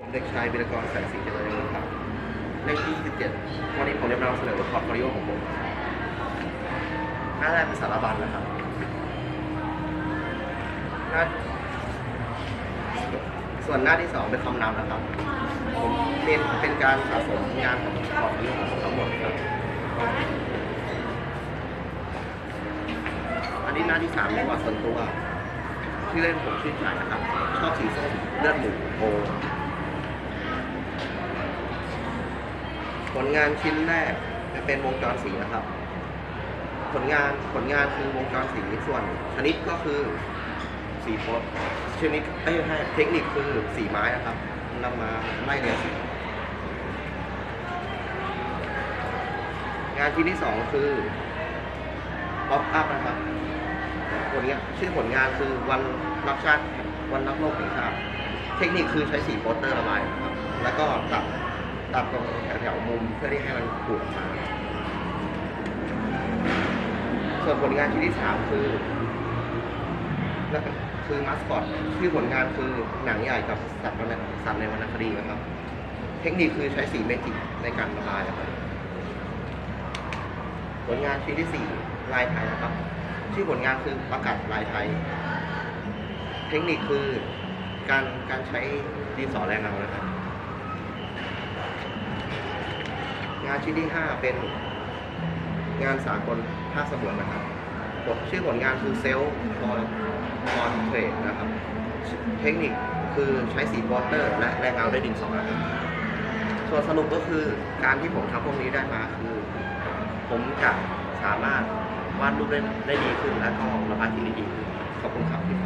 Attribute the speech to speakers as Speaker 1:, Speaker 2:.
Speaker 1: ผมเด็กชายวิรกรแสงสีเจริญครับ เลขที่27วันนี้ผมจะนำเสนอพอร์ตโฟลิโอของผมหน้าแรกเป็นสารบัญนะครับหน้าส่วนหน้าที่สองเป็นคำนำนะครับ ผมเน้นเป็นการสะสมงานของพอร์ตโฟลิโอของผมทั้งหมดครับ อันนี้หน้าที่สามเป็นประวัติส่วนตัว ที่เล่นผมชื่นใจนะครับ ชอบสีส้มเลือดหมูโอ ผลงานชิ้นแรกจะเป็นวงจรสีนะครับ ผลงานผลงานคือวงจรสีส่วนชนิดก็คือสีโพสชนิดเอ้ยให้เทคนิคคือสีไม้นะครับนำมาไล่เรียงสีงานชิ้นที่สองคือป๊อปอัพนะครับผลงานชื่อผลงานคือวันรักชาติวันรักโลกแห่งชาติเทคนิคคือใช้สีโปสเตอร์ระบายนะครับ แล้วก็ตัด ตัดตรงแถวๆมุมเพื่อที่ให้มันปูดออกมา ส่วนผลงานชิ้นที่สามคือคือมาสคอตชื่ผลงานคือหนังใหญ่กับสัตว์สัตว์ในวรรณคดีนะครับ เทคนิคคือใช้สีเมจิกในการระบายนะครับผลงานชิ้นที่สี่ลายไทยนะครับ ชื่อผลงานคือประกาศลายไทย เทคนิคคือการการใช้ดินสอแรงเงานะครับ งานชิ้นที่ห้าเป็นงานสากลภาคสมุนนะครับบทชื่อผลงานคือเซลล์ฟอร์ฟอร์เทรดนะครับ เทคนิคคือใช้สีวอเตอร์ และแรงเงาด้วยดินสอนะครับส่วนสรุปก็คือการที่ผมทำพวกนี้ได้มาคือ ผมจะสามารถวาดรูปได้ได้ดีขึ้นและก็ระบายสีได้ดีขึ้นขอบคุณครับที่ฟัง